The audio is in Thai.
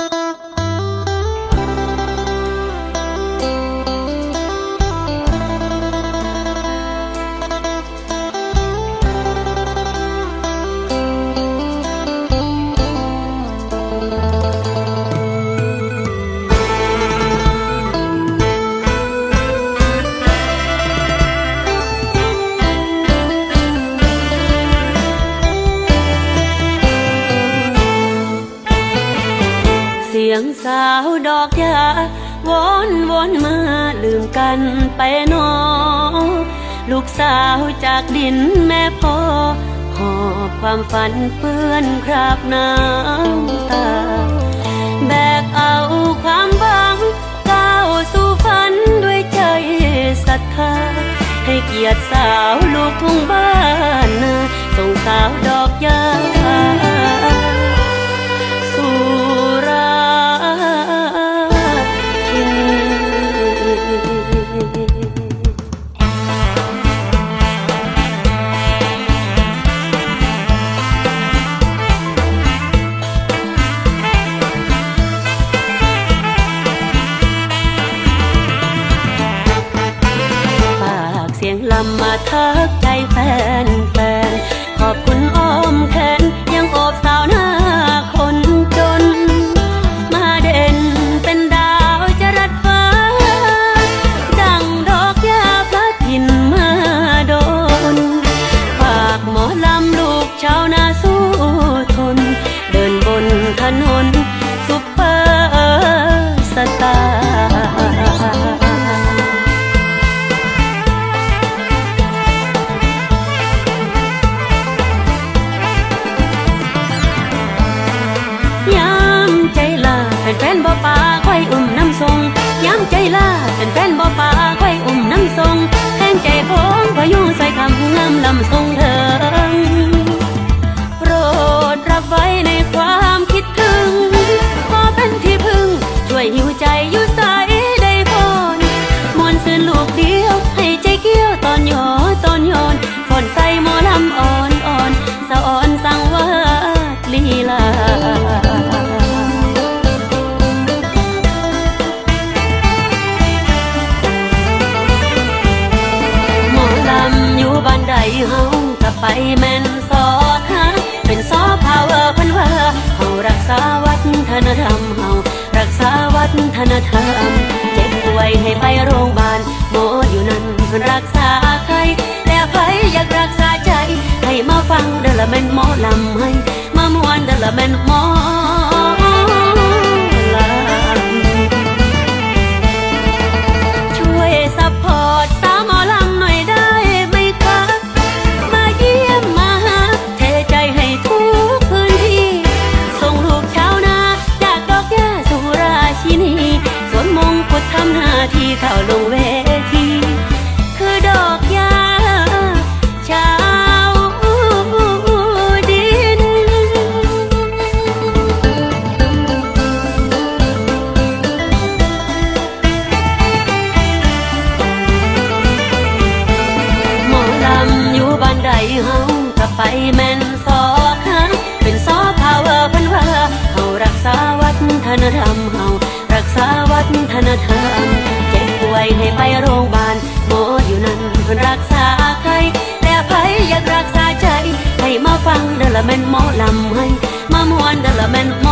you เสียงสาวดอกยาวอนวอนมาลืมกันไปนอลูกสาวจากดินแม่พ่อหอบความฝันเปื้อนคราบน้ำตา แบกเอาความหวังก้าวสู่ฝันด้วยใจศรัทธาให้เกียรติสาวลูกทุ่งบ้าน มาทักใจแฟนแฟน ขอบคุณอ้อมแขนยังอบสาวหน้าคนจน มาเด่นเป็นดาวจรัสฟ้า ดังดอกยาพระถิ่นมาโดน ฝากหมอลำลูกชาวนาสู้ทน เดินบนถนน ทรงเถิงโปรดรับไว้ในความคิดถึง ขอเป็นที่พึ่ง ช่วยหิวใจยู่ อยู่บ้านใดเฮาไปแม่นสอดหาเป็นซอพาวเวอร์เพันว่าเฮารักษาวัฒนธรรมเฮารักษาวัฒนธรรมเจ็บป่วยให้ไปโรงพยาบาลหมออยู่นั่นเพิ่นรักษาใครแล้วใครอยากรักษาใจ ให้มาฟังเดละแม่นหมอลำให้มามวนเดละแม่นหมอ ที่เข้าลงเวที คือดอกหญ้าชาวดิน หมอลำอยู่บ้านใดเฮาก็ไปแม่นสอหาเป็นซอพาวเวอร์เพันว่าเฮารักษาวัฒนธรรมเฮา ษาวัฒนธรรมเจ็บป่วยให้ไปโรงพยาบาลหมออยู่นั่นคนรักษาใครแต่ไผอยากรักษาใจ ให้มาฟังเดลแมนหมอลำให้มามวนเดลแมนหมอ